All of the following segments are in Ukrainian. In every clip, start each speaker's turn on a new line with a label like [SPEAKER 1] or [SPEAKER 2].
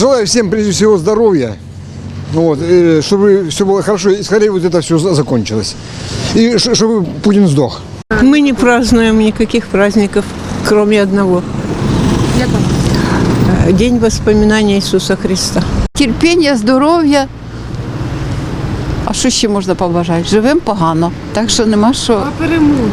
[SPEAKER 1] желаю всем прежде всего здоровья. Вот, э, чтобы все было хорошо и скорее вот это все закончилось. И чтобы Путин сдох.
[SPEAKER 2] Мы не празднуем никаких праздников, кроме одного. Э, День воспоминания Иисуса Христа.
[SPEAKER 3] терпіння, здоров'я. А що ще можна побажати? Живемо погано, так що нема що. А перемогу?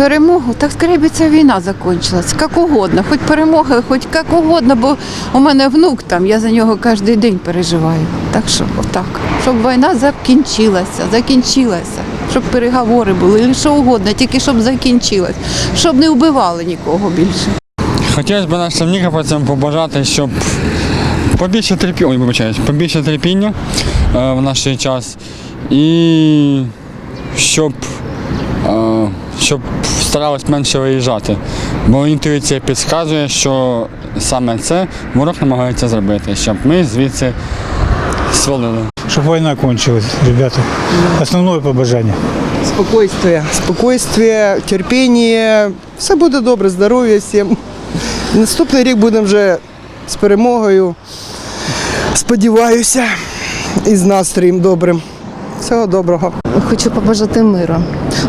[SPEAKER 3] Перемогу, так скоріше ця війна закінчилась. Як угодно, хоч перемога, хоч як угодно, бо у мене внук там, я за нього кожен день переживаю. Так що отак. Щоб війна закінчилася, закінчилася, щоб переговори були, що угодно, тільки щоб закінчилась, щоб не вбивали нікого більше.
[SPEAKER 4] Хотілося б нашим нікопольцям побажати, щоб побільше терпіння, ой, побільше терпіння е, в наш час і щоб, щоб старались менше виїжджати. Бо інтуїція підказує, що саме це ворог намагається зробити, щоб ми звідси свалили.
[SPEAKER 5] Чтобы война кончилась, ребята. Основное побажание.
[SPEAKER 6] Спокойствие. Спокойствие, терпіння. Все буде добре, здоров'я всім. Наступний рік будемо вже з перемогою. Сподіваюся, і з настроєм добрим. Всього доброго.
[SPEAKER 7] Хочу побажати миру,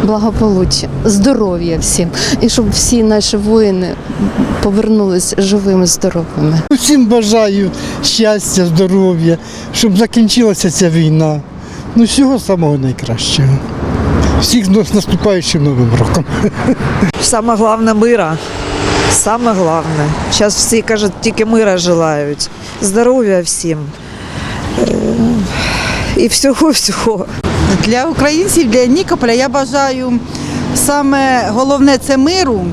[SPEAKER 7] благополуччя, здоров'я всім, і щоб всі наші воїни повернулись живими, здоровими.
[SPEAKER 8] Всім бажаю щастя, здоров'я, щоб закінчилася ця війна. Ну, всього самого найкращого. Всіх з наступаючим новим роком.
[SPEAKER 9] Саме головне мира. Саме головне. Зараз всі кажуть, тільки мира желають. Здоров'я всім. І всього-всього.
[SPEAKER 10] Для українців, для Нікополя я бажаю саме головне це миру,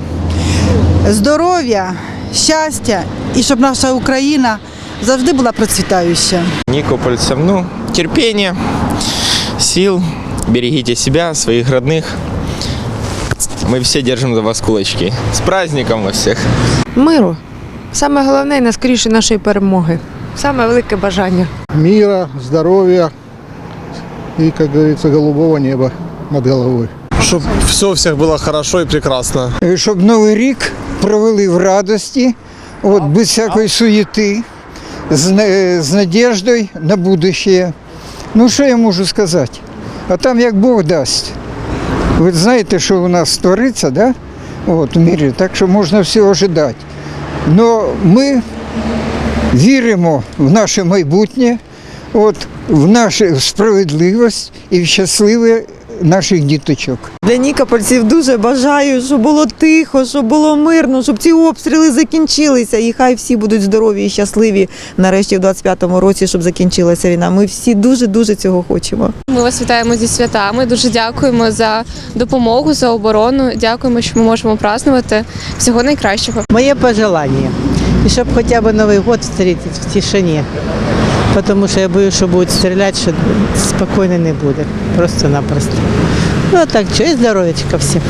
[SPEAKER 10] здоров'я, щастя і щоб наша Україна завжди була процвітаюча.
[SPEAKER 11] Никопольцам, ну, терпения, сил, берегите себя, своих родных. Мы все держим за вас кулачки. С праздником вас всех!
[SPEAKER 12] Миру. Саме головне і найскоріше нашої перемоги. Саме велике бажання.
[SPEAKER 8] Мира, здоров'я і, як говориться, голубого неба над головою.
[SPEAKER 11] Чтобы все у всех было хорошо и прекрасно.
[SPEAKER 1] Щоб Новий рік провели в радості, от, без всякої суєти, з, з надіждою на будущее. Ну, що я можу сказати? А там як Бог дасть. Ви знаєте, що у нас твориться, да? От, в мірі, так що можна все ожидати. Но ми віримо в наше майбутнє, от, в нашу справедливість і в щасливе наших діточок.
[SPEAKER 9] Для нікопольців дуже бажаю, щоб було тихо, щоб було мирно, щоб ці обстріли закінчилися. І хай всі будуть здорові і щасливі нарешті в 25-му році, щоб закінчилася війна. Ми всі дуже-дуже цього хочемо.
[SPEAKER 12] Ми вас вітаємо зі святами. Дуже дякуємо за допомогу, за оборону. Дякуємо, що ми можемо празднувати. Всього найкращого.
[SPEAKER 10] Моє пожелання. І щоб хоча б Новий год встретити в тишині. Тому що я боюсь, що будуть стріляти, що спокійно не буде. Просто-напросто. Ну так, що і здоров'ячка всім.